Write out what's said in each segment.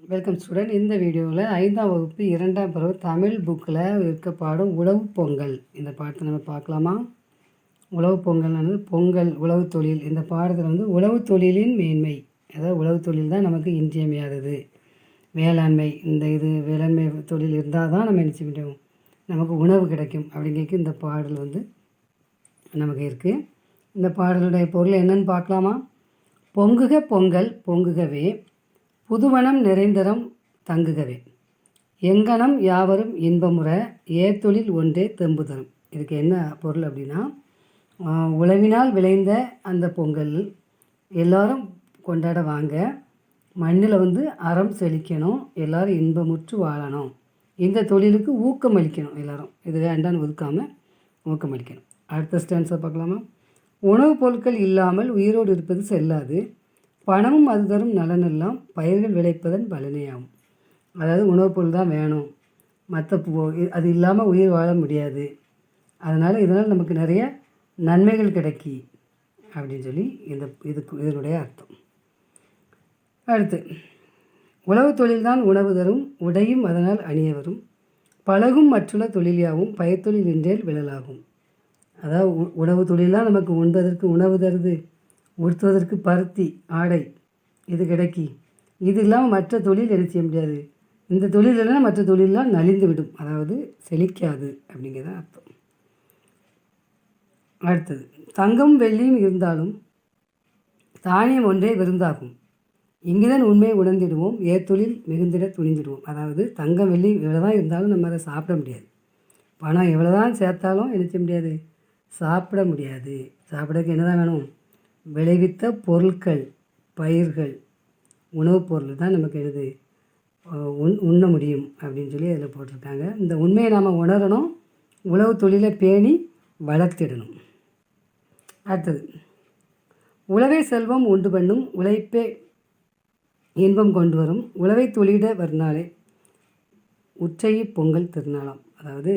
Welcome student. இந்த வீடியோவில் ஐந்தாம் வகுப்பு இரண்டாம் பருவ தமிழ் புக்கில் இருக்க பாடம் உழவு பொங்கல். இந்த பாடத்தை நம்ம பார்க்கலாமா? உழவு பொங்கல்னானது பொங்கல் உழவு தொழில். இந்த பாடத்தில் வந்து உழவு தொழிலின் மேன்மை. அதாவது உழவு தொழில் தான் நமக்கு இன்றியமையாதது. வேளாண்மை. இந்த இது வேளாண்மை தொழில் இருந்தால் தான் நம்ம நினச்சி முடியும்? நமக்கு உணவு கிடைக்கும் அப்படிங்கிறக்கு இந்த பாடல் வந்து நமக்கு இருக்குது இந்த பாடலுடைய பொருள் என்னன்னு பார்க்கலாமா? பொங்குக பொங்கல் பொங்குகவே புதுவனம் நிறைந்தரம் தங்குகவே. எங்கனம் யாவரும் இன்பமுற ஏத்தொழில் ஒன்றே தெம்பு தரும் இதுக்கு என்ன பொருள் அப்படின்னா உழவினால் விளைந்த அந்த பொங்கல் எல்லாரும் கொண்டாட வாங்க. மண்ணில் வந்து அறம் செழிக்கணும். எல்லாரும் இன்பமுற்று வாழணும். இந்த தொழிலுக்கு ஊக்கம் அளிக்கணும் எல்லாரும். இது வேண்டான்னு ஒதுக்காமல் ஊக்கம் அளிக்கணும். அடுத்த ஸ்டான்ஸை பார்க்கலாமா? உணவுப் பொருட்கள் இல்லாமல் உயிரோடு இருப்பது செல்லாது. பணமும் அது தரும் நலனெல்லாம் பயிர்கள் விளைப்பதன் பலனேயாகும். அதாவது உணவுப் பொருள் தான் வேணும். மற்ற அது இல்லாமல் உயிர் வாழ முடியாது. அதனால் இதனால் நமக்கு நிறைய நன்மைகள் கிடைக்கி அப்படின்னு சொல்லி இந்த இதுக்கு இதனுடைய அர்த்தம். அடுத்து உழவு தொழில்தான் உணவு தரும் உடையும் அதனால் அணிய வரும் பழகும் மற்றுள்ள தொழிலாகவும் பயிர்த்தொழில் என்றேல் விழலாகும். அதாவது உ- உணவு தொழிலாம் நமக்கு உண்பதற்கு உணவு தருது. உடுத்துவதற்கு பருத்தி ஆடை இது கிடைக்கி? இது இல்லாமல் மற்ற தொழில் என்ன செய்ய முடியாது. இந்த தொழில் இல்லைன்னா மற்ற தொழிலெலாம் நலிந்து விடும். அதாவது செழிக்காது அப்படிங்கிறத அர்த்தம். அடுத்தது தங்கம் வெள்ளியும் இருந்தாலும் தானியம் ஒன்றே விருந்தாகும். இங்குதான் உண்மையை உணர்ந்திடுவோம். ஏத்தொழில் மிகுந்திட துணிந்திடுவோம். அதாவது தங்கம் வெள்ளி எவ்வளோ தான் இருந்தாலும் நம்ம அதை சாப்பிட முடியாது. பணம் எவ்வளோ தான் சேர்த்தாலும் என்ன செய்ய முடியாது? சாப்பிட முடியாது. சாப்பிடறதுக்கு என்ன தான் வேணும்? விளைவித்த பொருட்கள் பயிர்கள் உணவுப் பொருள் தான் நமக்கு என்னது உண் உண்ண முடியும் அப்படின்னு சொல்லி அதில் போட்டிருக்காங்க. இந்த உண்மையை நாம் உணரணும் உழவு தொழிலை பேணி வளர்த்திடணும். அடுத்தது உழவை செல்வம் உண்டு பண்ணும் உழைப்பே இன்பம் கொண்டு வரும் உழவை தொழிட வருநாளே உற்றை பொங்கல் திருநாளாம். அதாவது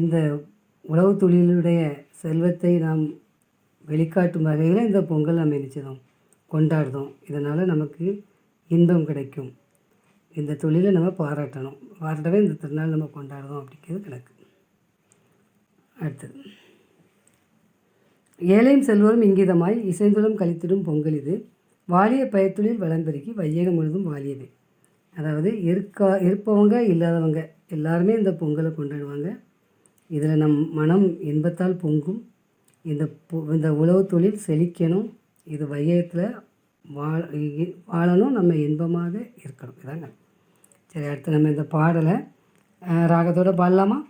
இந்த உழவு தொழிலுடைய செல்வத்தை நாம் வெளிக்காட்டும் வகையில் இந்த பொங்கல் நம்ம நினைச்சதோம் கொண்டாடுறோம். இதனால் நமக்கு இன்பம் கிடைக்கும். இந்த தொழிலை நம்ம பாராட்டணும். பாராட்டவே இந்த திருநாள் நம்ம கொண்டாடுறோம் அப்படிங்கிறது கணக்கு. அடுத்தது. ஏழையும் செல்வரும் இங்கிதமாய் இசைந்துளம் கழித்திடும் பொங்கல் இது. வாலிய பயத்தொழில் வளம்பெருக்கி வையகம் முழுதும் வாலியது. அதாவது இருக்கா இருப்பவங்க இல்லாதவங்க எல்லாருமே இந்த பொங்கலை கொண்டாடுவாங்க. இதில் நம் மனம் இன்பத்தால் பொங்கும். இந்த இந்த உழவு தொழில் செழிக்கணும். இது வையத்தில் வாழ வாழணும். நம்ம இன்பமாக இருக்கணும். இதாங்க. சரி அடுத்து நம்ம இந்த பாடலை ராகத்தோடு ராகத்தோட பாடலாமா?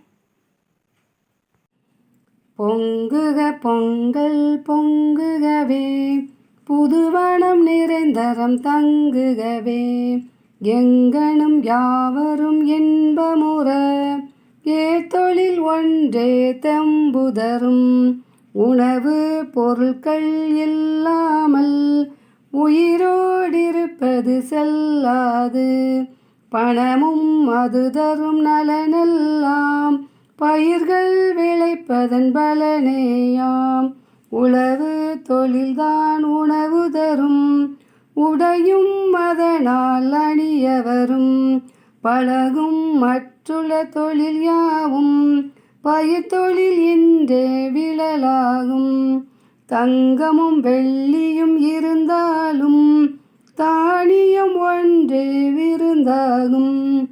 பொங்குக பொங்கல் பொங்குகவே. புதுவனம் நிறைந்தரம் தங்குகவே. எங்கனும் யாவரும் இன்பமுற. ஏத்தொழில் ஒன்றே தெம்புதரும். உணவு பொருட்கள் இல்லாமல் உயிரோடிருப்பது செல்லாது. பணமும் அது தரும் நலனெல்லாம் பயிர்கள் விளைப்பதன் பலனேயாம். உழவு தொழில்தான் உணவு தரும் உடையும் அதனால் அணியவரும். பழகும் மற்றுள்ள தொழில் யாவும் பயத்தொழில் தொழில் விழலாகும். தங்கமும் வெள்ளியும் இருந்தாலும் தானியம் ஒன்றே விருந்தாகும்.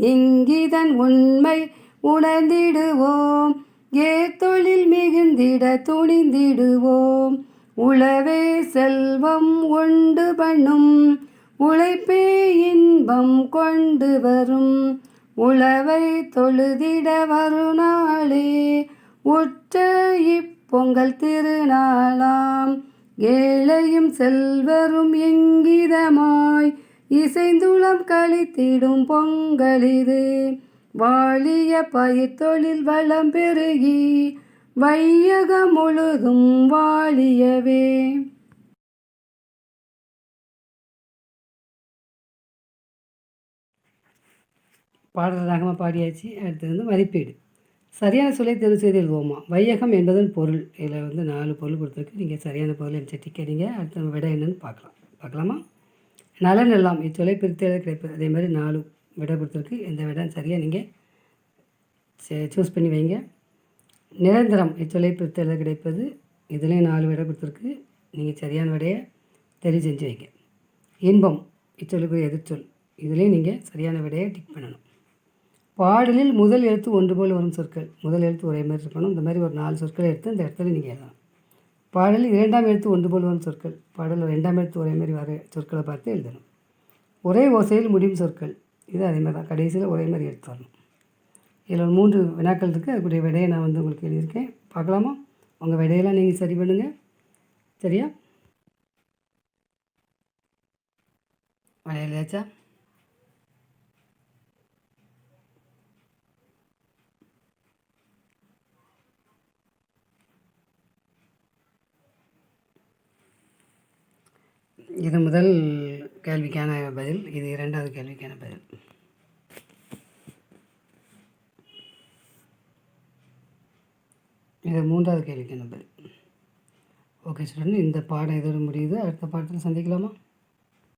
இங்கிதன் உண்மை உணர்ந்திடுவோம். ஏத்தொழில் மிகுந்திட துணிந்திடுவோம். உளவே செல்வம் உண்டு பண்ணும். உழைப்பே இன்பம் கொண்டு வரும். உழவை தொழுதிட வருநாளே உற்ற இப்பொங்கல் திருநாளாம். ஏழையும் செல்வரும் எங்கிதமாய் இசைந்துளம் கழித்திடும் பொங்கலிது வாழிய பயிர் தொழில் வளம் பெருகி வையகம் முழுதும் வாழியவே. பாடல் ராகமாக பாடியாச்சு. அடுத்து வந்து மதிப்பீடு. சரியான சொல்லை தேர்வு செய்து எழுதுவோமா? வையகம் என்பதன் பொருள். இதில் வந்து நாலு பொருள் கொடுத்துருக்கு. நீங்கள் சரியான பொருள் என்று டிக்கெட்டிங்க அடுத்த விட என்னன்னு பார்க்கலாம். பார்க்கலாமா? நலன் எல்லாம். இச்சொலை பிரித்து கிடைப்பது. அதே மாதிரி நாலு விடை கொடுத்துருக்கு. இந்த விடை சரியாக நீங்கள் சூஸ் பண்ணி வைங்க. நிரந்தரம் இச்சொலை பிரித்து கிடைப்பது. இதுலேயும் நாலு விடை கொடுத்துருக்கு. நீங்கள் சரியான விடையை தெரிவு செஞ்சு வைங்க. இன்பம் இச்சொல்லுக்குரிய எதிர்ச்சொல். இதுலேயும் நீங்கள் சரியான விடையை டிக் பண்ணணும். பாடலில் முதல் எழுத்து ஒன்று போல் வரும் சொற்கள். முதல் எழுத்து ஒரே மாதிரி இருக்கணும். இந்த மாதிரி ஒரு நாலு சொற்களை எடுத்து இந்த இடத்துல நீங்கள் எழுதணும் பாடலில் இரண்டாம் எழுத்து ஒன்று போல் வரும் சொற்கள். பாடலில் ரெண்டாம் எழுத்து ஒரே மாதிரி வர சொற்களை பார்த்து எழுதணும். ஒரே ஓசையில் முடியும் சொற்கள். இது அதே மாதிரி தான். கடைசியில் ஒரே மாதிரி எடுத்து வரணும். இதில் ஒரு மூன்று வினாக்கள் இருக்குது அதுக்குரிய விடையை நான் வந்து உங்களுக்கு எழுதியிருக்கேன். பார்க்கலாமா? உங்கள் விடையெல்லாம் நீங்கள் சரி பண்ணுங்கள் சரியா? விடையிலையாச்சா இது முதல் கேள்விக்கான பதில் இது இரண்டாவது கேள்விக்கான பதில். இது மூன்றாவது கேள்விக்கான பதில். ஓகே ஸ்டூடெண்ட் இந்த பாடம் இதோடு முடியுது. அடுத்த பாடத்தில் சந்திக்கலாமா?